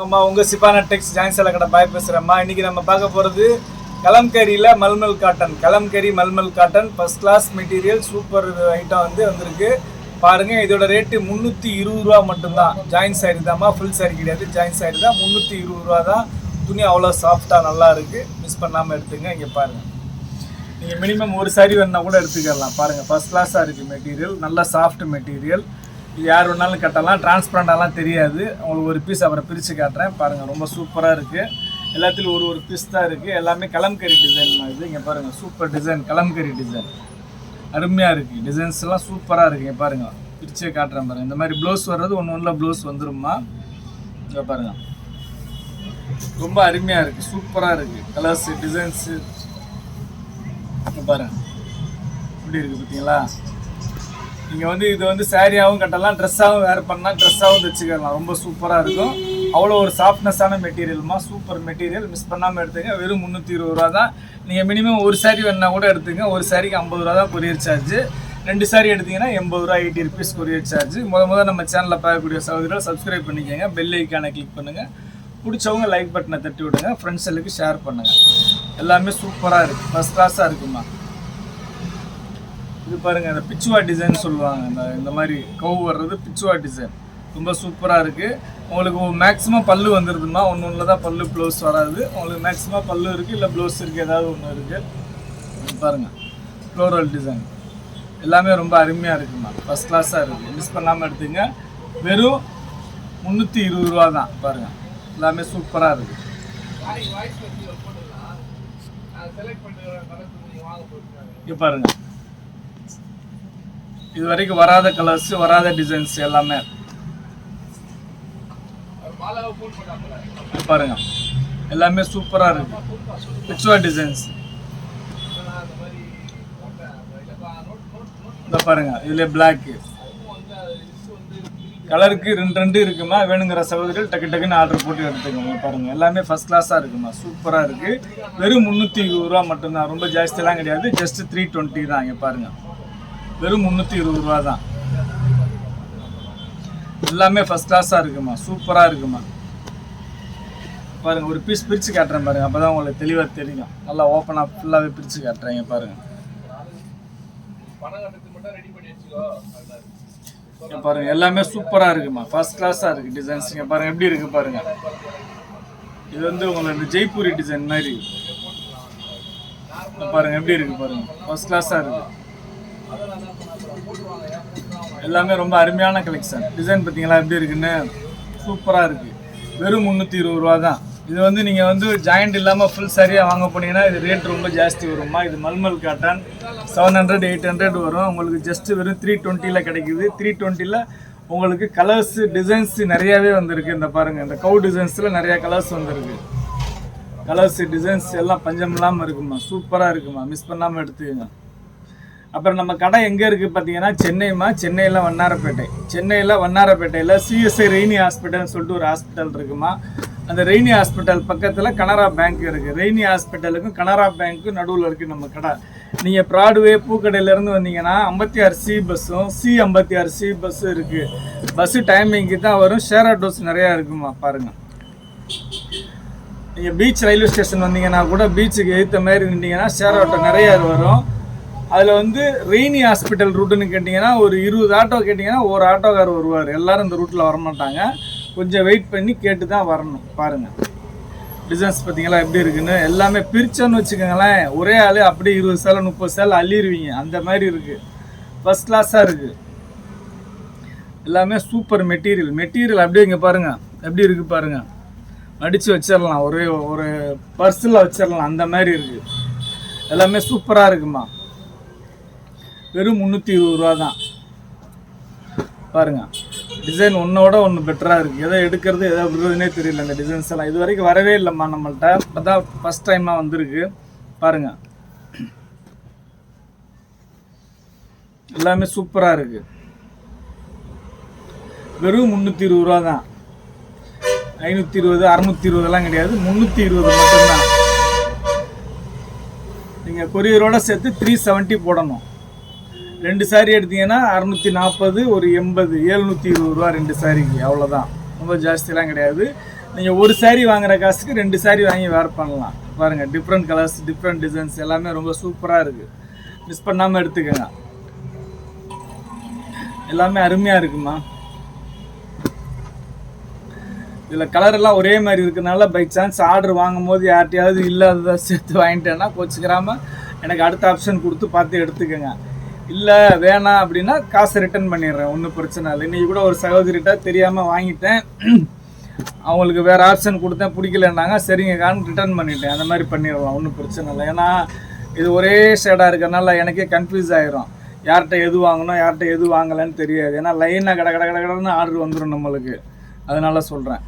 ஆமா உங்கள் சிபானா டெக்ஸ் ஜாயின் கடை பாய் பேசுகிறேம்மா இன்றைக்கி நம்ம பார்க்க போகிறது கலம்கரியில் malmal cotton. Kalamkari malmal cotton first class material super item வந்து வந்திருக்கு. பாருங்கள் இதோட ரேட்டு முந்நூற்றி இருபது ரூபா மட்டும்தான். ஜாயின் சாரி தான்மா ஃபுல் சாரி கிடையாது. ஜாயின் சாரி தான் முந்நூற்றி இருபது ரூபா தான். துணி அவ்வளோ சாஃப்டாக நல்லா இருக்குது மிஸ் பண்ணாமல் எடுத்துங்க இங்கே பாருங்கள் நீங்கள் மினிமம் ஒரு சாரி வேணா கூட எடுத்துக்கலாம். பாருங்கள் ஃபஸ்ட் கிளாஸாக இருக்குது மெட்டீரியல் நல்ல சாஃப்ட் மெட்டீரியல் யார் வேணாலும் கட்டலாம். டிரான்ஸ்பரண்டாலாம் தெரியாது. உங்களுக்கு ஒரு பீஸ் அப்புறம் பிரித்து காட்டுறேன். பாருங்கள் ரொம்ப சூப்பராக இருக்குது எல்லாத்துலேயும் ஒரு ஒரு பீஸ் தான் இருக்குது எல்லாமே கலம்கரி டிசைன் இது. இங்கே பாருங்கள் சூப்பர் டிசைன் கலம்கரி டிசைன் அருமையாக இருக்குது டிசைன்ஸ்லாம் சூப்பராக இருக்குது இங்கே பாருங்கள் பிரிச்சே காட்டுறேன் பாருங்கள் இந்த மாதிரி ப்ளவுஸ் வர்றது ஒன்று ஒன்றில் ப்ளவுஸ் வந்துருமா? இங்கே பாருங்கள் ரொம்ப அருமையாக இருக்குது சூப்பராக இருக்குது கலர்ஸு டிசைன்ஸு பாருங்கள் எப்படி இருக்குது பார்த்தீங்களா நீங்கள் வந்து இது வந்து சேரீயாகவும் கட்டலாம் ட்ரெஸ்ஸாகவும் வேர் பண்ணலாம் ட்ரெஸ்ஸாகவும் தைச்சிக்கலாம். ரொம்ப சூப்பராக இருக்கும். அவ்வளோ ஒரு சாஃப்ட்னஸான மெட்டீரியல்மா சூப்பர் மெட்டீரியல் மிஸ் பண்ணாமல் எடுத்துங்க. வெறும் முந்நூற்றி இருபது ரூபா தான். நீங்கள் மினிமம் ஒரு சாரீ வேணா கூட எடுத்துங்க. ஒரு சாரிக்கு ஐம்பது ரூபா தான் கொரியர் சார்ஜ் ரெண்டு சாரி எடுத்தீங்கன்னா எண்பது ரூபா எயிட்டி ருபீஸ் கொரியர் சார்ஜ் முத முத நம்ம சேனலில் பார்க்கக்கூடிய சகோதரர்கள் சப்ஸ்கிரைப் பண்ணிக்கோங்க. பெல் ஐக்கானை கிளிக் பண்ணுங்கள் பிடிச்சவங்க லைக் பட்டனை தட்டி விடுங்க. ஃப்ரெண்ட்ஸ் எல்லாருக்கும் ஷேர் பண்ணுங்கள் எல்லாமே சூப்பராக இருக்குது ஃபஸ்ட் கிளாஸாக இருக்குமா இது பாருங்க இந்த பிச்சுவா டிசைன் சொல்லுவாங்க. இந்த இந்த மாதிரி கவு வர்றது பிச்சுவா டிசைன். ரொம்ப சூப்பராக இருக்குது உங்களுக்கு மேக்ஸிமம் பல்லு வந்துருதுன்னா ஒன்று ஒன்றில் தான் பல்லு ப்ளவுஸ் வராது. உங்களுக்கு மேக்ஸிமம் பல்லு இருக்குது இல்லை ப்ளவுஸ் இருக்குது ஏதாவது ஒன்று இருக்குது பாருங்கள் ஃப்ளோரல் டிசைன் எல்லாமே ரொம்ப அருமையாக இருக்குமா? ஃபஸ்ட் கிளாஸாக இருக்குது மிஸ் பண்ணாமல் எடுத்துங்க. வெறும் முந்நூற்றி இருபது ரூபா தான். பாருங்கள் எல்லாமே சூப்பராக இருக்குது இங்கே பாருங்கள் இது வரைக்கும் வராத கலர்ஸ் வராத டிசைன்ஸ் எல்லாமே. பாருங்க. எல்லாமே சூப்பரா இருக்கு. பிச்சுவா டிசைன்ஸ் இந்த பாருங்க. இதுல பிளாக் கலருக்கு ரெண்டு ரெண்டு இருக்குமா? வேணுங்கிற சகோதரிகள் டக்கு டக்குன்னு ஆர்டர் போட்டு எடுத்துக்கோங்க. பாருங்க. எல்லாமே ஃபர்ஸ்ட் கிளாஸாக இருக்குமா? சூப்பராக இருக்கு. வெறும் முந்நூற்றி இருபது ரூபா மட்டும்தான். ரொம்ப ஜாஸ்தியெல்லாம் கிடையாது. ஜஸ்ட் த்ரீ டுவெண்ட்டி தான். இங்கே பாருங்க. வெறும் முந்நூற்றி இருபது ரூபா தான் எல்லாமே ஃபஸ்ட் கிளாஸாக இருக்குமா? சூப்பராக இருக்குமா? பாருங்கள் ஒரு பீஸ் பிரித்து காட்டுறேன் பாருங்கள் அப்போ தான் உங்களுக்கு தெளிவாக தெரியும். நல்லா ஓப்பனாக ஃபுல்லாகவே பிரித்து காட்டுறேங்க பாருங்கள் பாருங்க. எல்லாமே சூப்பராக இருக்குமா? ஃபர்ஸ்ட் கிளாஸாக இருக்குது டிசைன்ஸ் இங்கே பாருங்க எப்படி இருக்கு பாருங்க. இது வந்து உங்களுக்கு ஜெய்ப்பூரி டிசைன் மாதிரி. இங்க பாருங்க எப்படி இருக்கு பாருங்க? ஃபர்ஸ்ட் கிளாஸாக இருக்குது எல்லாமே ரொம்ப அருமையான கலெக்ஷன் டிசைன் பார்த்தீங்களா? எப்படி இருக்குன்னு? சூப்பராக இருக்குது வெறும் முந்நூற்றி இருபது ரூபா தான். இது வந்து நீங்கள் வந்து ஜாயிண்ட் இல்லாமல் ஃபுல் சரியாக வாங்க போனீங்கன்னா இது ரேட் ரொம்ப ஜாஸ்தி வருமா இது malmal cotton seven hundred eight hundred வரும். உங்களுக்கு ஜஸ்ட் வெறும் த்ரீ டுவெண்ட்டியில் கிடைக்குது. த்ரீ டுவெண்ட்டியில் உங்களுக்கு கலர்ஸ் டிசைன்ஸ் நிறையாவே வந்திருக்கு. இந்த பாருங்கள் இந்த கவு டிசைன்ஸில் நிறையா கலர்ஸ் வந்திருக்கு. கலர்ஸ் டிசைன்ஸ் எல்லாம் பஞ்சம் இல்லாமல் இருக்குமா சூப்பராக இருக்குமா மிஸ் பண்ணாமல் எடுத்துக்கங்க. அப்புறம் நம்ம கடை எங்கே இருக்குது பார்த்தீங்கன்னா சென்னைமா சென்னையில் வண்ணாரப்பேட்டை. சென்னையில் வண்ணாரப்பேட்டையில் சிஎஸ்ஐ ரெய்னி ஹாஸ்பிட்டல்னு சொல்லிட்டு ஒரு ஹாஸ்பிட்டல் இருக்குமா? அந்த ரெய்னி ஹாஸ்பிட்டல் பக்கத்தில் கனரா பேங்க் இருக்குது ரெய்னி ஹாஸ்பிட்டலுக்கும் கனரா பேங்க்கும் நடுவில் இருக்குது நம்ம கடை. நீங்கள் ப்ராட்வே பூக்கடையிலேருந்து வந்தீங்கன்னா ஐம்பத்தி ஆறு சி பஸ்ஸும் சி ஐம்பத்தி ஆறு சி பஸ்ஸும் இருக்குது பஸ்ஸு டைமிங்க்கு தான் வரும். ஷேர் ஆட்டோஸ் நிறையா இருக்குமா? பாருங்கள் நீங்கள் பீச் ரயில்வே ஸ்டேஷன் வந்தீங்கன்னா கூட பீச்சுக்கு ஏற்ற மாதிரி நின்றீங்கன்னா ஷேர் ஆட்டோ நிறையா வரும். அதில் வந்து ரெய்னி ஹாஸ்பிட்டல் ரூட்டுன்னு கேட்டிங்கன்னா ஒரு இருபது ஆட்டோ கேட்டிங்கன்னா ஒரு ஆட்டோக்கார் வருவார். எல்லாரும் இந்த ரூட்டில் வரமாட்டாங்க. கொஞ்சம் வெயிட் பண்ணி கேட்டு தான் வரணும். பாருங்கள் டிசைன்ஸ் பார்த்தீங்களா எப்படி இருக்குன்னு? எல்லாமே பிரிச்சோன்னு வச்சுக்கோங்களேன். ஒரே ஆள் அப்படியே இருபது சேலை முப்பது சேலை அள்ளிடுவீங்க அந்த மாதிரி இருக்குது ஃபஸ்ட் கிளாஸாக இருக்குது எல்லாமே சூப்பர் மெட்டீரியல் மெட்டீரியல் அப்படியே இங்கே பாருங்கள் எப்படி இருக்குது பாருங்கள் அடித்து வச்சிடலாம் ஒரே ஒரு பர்ஸில் வச்சிடலாம் அந்த மாதிரி இருக்குது எல்லாமே சூப்பராக இருக்குமா? வெறும் முந்நூற்றி இருபது ரூபா தான். பாருங்க. டிசைன் ஒன்றோட ஒன்று பெட்டராக இருக்குது எதை எடுக்கிறது எதை விடுறதுனே தெரியல இந்த டிசைன்ஸ் எல்லாம். இது வரைக்கும் வரவே இல்லைம்மா நம்மள்கிட்ட இப்போ தான் ஃபஸ்ட் டைமாக வந்திருக்கு. பாருங்கள் எல்லாமே சூப்பராக இருக்குது வெறும் முந்நூற்றி இருபது ரூபா தான். ஐநூற்றி இருபது அறநூற்றி இருபதெல்லாம் கிடையாது. முந்நூற்றி இருபது மட்டும்தான். நீங்கள் கொரியரோட சேர்த்து த்ரீ செவன்ட்டி போடணும். ரெண்டு சாரி எடுத்தீங்கன்னா அறநூற்றி நாற்பது ஒரு எண்பது எழுநூற்றி இருபது ரூபா ரெண்டு சாரிக்கு அவ்வளோதான் ரொம்ப ஜாஸ்தியெலாம் கிடையாது. நீங்கள் ஒரு saree வாங்குற காசுக்கு ரெண்டு saree வாங்கி வேர் பண்ணலாம். பாருங்கள் டிஃப்ரெண்ட் கலர்ஸ் டிஃப்ரெண்ட் டிசைன்ஸ் எல்லாமே ரொம்ப சூப்பராக இருக்குது மிஸ் பண்ணாமல் எடுத்துக்கோங்க. எல்லாமே அருமையாக இருக்குமா? இதில் கலர் எல்லாம் ஒரே மாதிரி இருக்கனால பை சான்ஸ் ஆர்டர் வாங்கும் போது யார்கிட்டயாவது இல்லாததை சேர்த்து வாங்கிட்டேன்னா கோச்சிக்கிறாமல் எனக்கு அடுத்த ஆப்ஷன் கொடுத்து பார்த்து எடுத்துக்கோங்க. இல்லை வேணாம் அப்படின்னா காசை ரிட்டர்ன் பண்ணிடுறேன் ஒன்றும் பிரச்சனை இல்லை. இன்றைக்கி கூட ஒரு சகோதரிகிட்ட தெரியாமல் வாங்கிட்டேன். அவங்களுக்கு வேறு ஆப்ஷன் கொடுத்தேன் பிடிக்கலன்னாங்க சரிங்க கான் ரிட்டர்ன் பண்ணிட்டேன். அந்த மாதிரி பண்ணிடலாம் ஒன்றும் பிரச்சனை இல்லை. ஏன்னா இது ஒரே ஷேடாக இருக்கிறனால எனக்கே கன்ஃபியூஸ் ஆயிரும். யார்கிட்ட எது வாங்கணும் யார்கிட்ட எது வாங்கலைன்னு தெரியாது. ஏன்னா லைனாக கட கட கட கடன்னு ஆர்டர் வந்துடும் நம்மளுக்கு. அதனால சொல்கிறேன்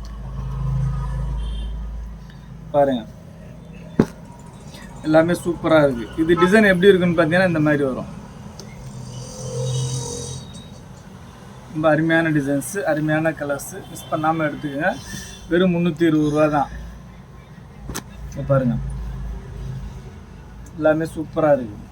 பாருங்க. எல்லாமே சூப்பராக இருக்குது இது டிசைன் எப்படி இருக்குன்னு பார்த்தீங்கன்னா இந்த மாதிரி வரும். ரொம்ப அருமையான டிசைன்ஸு அருமையான கலர்ஸு மிஸ் பண்ணாமல் எடுத்துக்கோங்க. வெறும் முந்நூற்றி இருபது ரூபா தான். பாருங்கள் பாருங்க. எல்லாமே சூப்பராக இருக்குது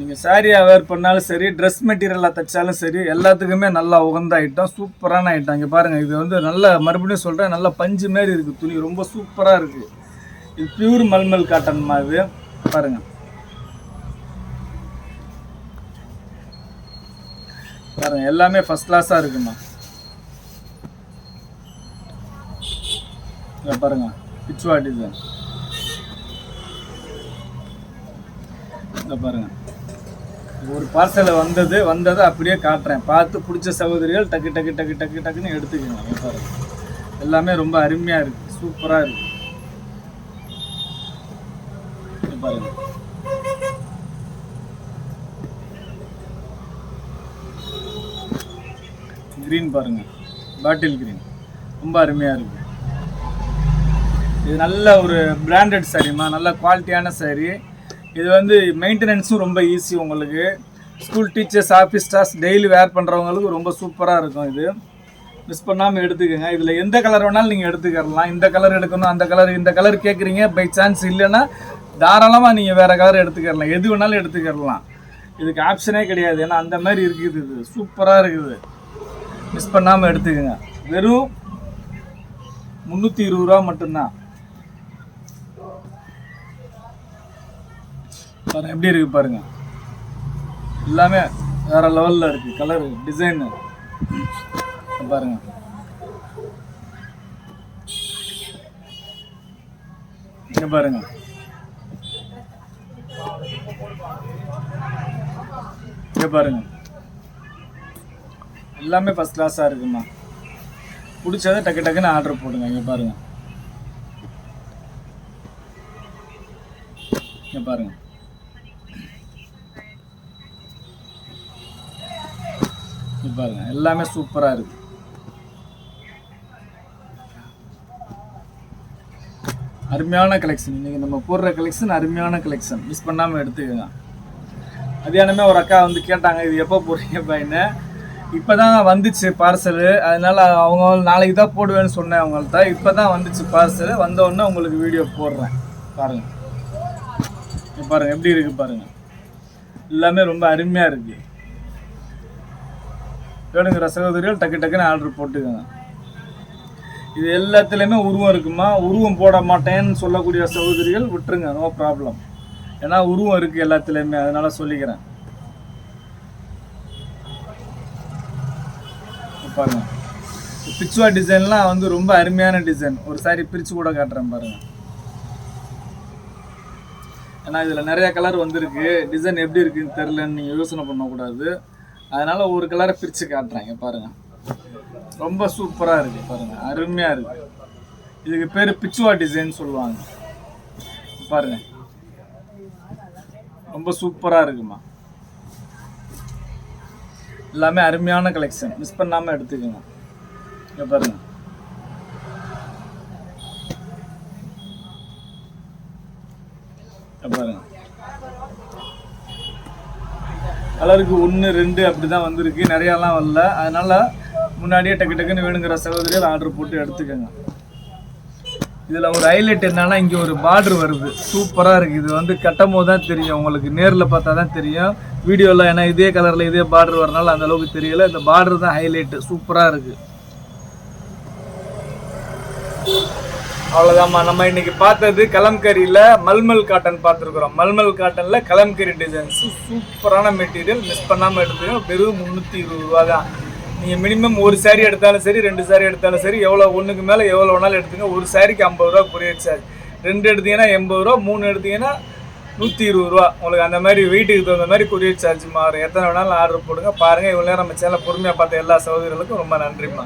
நீங்கள் சாரியை வேர் பண்ணாலும் சரி ட்ரெஸ் மெட்டீரியலாக தைச்சாலும் சரி எல்லாத்துக்குமே நல்லா உகந்த ஐட்டம் சூப்பரான ஐட்டம் இங்கே பாருங்கள் இது வந்து நல்ல மறுபடியும் சொல்கிறேன் நல்ல பஞ்சு மாரி இருக்குது துணி. ரொம்ப சூப்பராக இருக்குது இது பியூர் மல்மல் காட்டன் மாதிரி பாருங்கள் பாருங்க எல்லாமே ஃபர்ஸ்ட் கிளாஸாக இருக்குமா? இங்க பாருங்க பிச்சுவா டிசைன் பாருங்க. ஒரு பார்சல் வந்தது வந்ததை அப்படியே காட்டுறேன். பார்த்து பிடிச்ச சகோதரிகள் டக்கு டக்கு டக்கு டக்கு டக்குன்னு எடுத்துக்கோங்க. பாருங்கள் பாருங்க. எல்லாமே ரொம்ப அருமையாக இருக்குது சூப்பராக இருக்குது இங்க பாருங்க. க்ரீன் பாருங்க. பாட்டில் க்ரீன் ரொம்ப அருமையாக இருக்கு. இது நல்ல ஒரு பிராண்டட் சாரிம்மா நல்ல குவாலிட்டியான saree. இது வந்து மெயின்டெனன்ஸும் ரொம்ப ஈஸி உங்களுக்கு. School teachers office staffs daily wear பண்ணுறவங்களுக்கு ரொம்ப சூப்பராக இருக்கும் இது. மிஸ் பண்ணாமல் எடுத்துக்கோங்க. இதில் எந்த கலர் வேணாலும் நீங்கள் எடுத்துக்கலாம். இந்த கலர் எடுக்கணும் அந்த கலர் இந்த கலர் கேட்குறீங்க பை சான்ஸ் இல்லைன்னா தாராளமாக நீங்கள் வேறு கலர் எடுத்துக்கலாம் எது வேணாலும் எடுத்துக்கலாம் இதுக்கு ஆப்ஷனே கிடையாது. ஏன்னா அந்த மாதிரி இருக்குது இது. சூப்பராக இருக்குது. மிஸ் பண்ணாமல் எடுத்துக்கோங்க. வெறும் முந்நூற்றி இருபது ரூபா மட்டும்தான். பாருங்க எப்படி இருக்குது பாருங்கள் எல்லாமே வேறு லெவலில் இருக்குது கலரு டிசைனு பாருங்க. இங்க பாருங்க. இங்கே பாருங்க. எல்லாமே ஃபஸ்ட் கிளாஸாக இருக்குமா? பிடிச்சதை டக்கு டக்குன்னு ஆர்டர் போடுங்க இங்கே பாருங்க. இங்கே பாருங்க. இங்கே பாருங்க எல்லாமே சூப்பராக இருக்குது அருமையான கலெக்ஷன் இன்னைக்கு நம்ம போடுற கலெக்ஷன் அருமையான கலெக்ஷன் மிஸ் பண்ணாமல் எடுத்துக்கோங்க. மதியானமே ஒரு அக்கா வந்து கேட்டாங்க இது எப்போ போடுறீங்க பையனை? இப்போ தான் வந்துச்சு பார்சலு அதனால் அவங்க நாளைக்கு தான் போடுவேன்னு சொன்னேன் அவங்கள்ட்ட. இப்போ தான் வந்துச்சு பார்சலு வந்தவுடனே உங்களுக்கு வீடியோ போடுறேன். பாருங்கள் பாருங்கள் எப்படி இருக்குது பாருங்கள் எல்லாமே ரொம்ப அருமையாக இருக்குது வேணுங்கிற சகோதரிகள் டக்கு டக்குன்னு ஆர்டர் போட்டுக்கோங்க. இது எல்லாத்துலேயுமே உருவம் இருக்குமா? உருவம் போட மாட்டேன்னு சொல்லக்கூடிய சகோதரிகள் விட்டுருங்க நோ ப்ராப்ளம் ஏன்னா உருவம் இருக்குது எல்லாத்துலேயுமே அதனால் சொல்லிக்கிறேன். பாருங்க. பிச்சுவா டிசைன்லாம் வந்து ரொம்ப அருமையான டிசைன். ஒரு சாரி பிரித்து கூட காட்டுறேன் பாருங்கள் ஏன்னா இதில் நிறைய கலர் வந்திருக்கு. டிசைன் எப்படி இருக்குன்னு தெரிலன்னு நீங்கள் யோசனை பண்ணக்கூடாது. அதனால் ஒரு கலரை பிரித்து காட்டுறேன் பாருங்கள் ரொம்ப சூப்பராக இருக்குது பாருங்கள் அருமையாக இருக்கு. இதுக்கு பேர் பிச்சுவா டிசைன் சொல்லுவாங்க. பாருங்க. ரொம்ப சூப்பராக இருக்குமா. எல்லாமே அருமையான கலெக்ஷன் மிஸ் பண்ணாமல் எடுத்துக்கோங்க. இங்கே பாருங்க. பாருங்க. கலருக்கு ஒன்று ரெண்டு அப்படி தான் வந்திருக்கு. நிறையாலாம் வரல. அதனால் முன்னாடியே டக்கு டக்குன்னு வேணுங்கிற சகோதரியில் ஆர்டர் போட்டு எடுத்துக்கோங்க. இதில் ஒரு ஹைலைட் என்னன்னா இங்கே ஒரு பார்டர் வருது. சூப்பராக இருக்குது இது வந்து கட்டும் போது தான் தெரியும். உங்களுக்கு நேரில் பார்த்தா தான் தெரியும். வீடியோவில் ஏன்னா இதே கலரில் இதே பார்டர் வரனால அந்த அளவுக்கு தெரியல. இந்த பார்டர் தான் ஹைலைட்டு சூப்பராக இருக்குது அவ்வளோதாம்மா நம்ம இன்னைக்கு பார்த்தது கலம்கரியில் மல்மல் காட்டன் பார்த்துருக்குறோம். மல்மல் காட்டனில் கலம்கரி டிசைன்ஸ் சூப்பரான மெட்டீரியல் மிஸ் பண்ணாமல் எடுத்துக்கோங்க வெறும் முந்நூற்றி இருபது ரூபா தான். நீங்கள் மினிமம் ஒரு saree எடுத்தாலும் சரி ரெண்டு saree எடுத்தாலும் சரி எவ்வளோ ஒன்றுக்கு மேலே எவ்வளோ வேணாலும் எடுத்துங்க. ஒரு சாரிக்கு ஐம்பது ரூபா கொரியர் சார்ஜ் ரெண்டு எடுத்தீங்கன்னா எண்பது ரூபா மூணு எடுத்தீங்கன்னா நூற்றி இருபது ரூபா உங்களுக்கு அந்த மாதிரி வீட்டுக்கு தகுந்த மாதிரி கொரியர் சார்ஜ் மாறும். எத்தனை வேணாலும் ஆர்டர் போடுங்க. பாருங்கள் இவ்வளோ நேரம் நம்ம சேனல் பொறுமையாக பார்த்த எல்லா சகோதரிகளுக்கும் ரொம்ப நன்றிம்மா.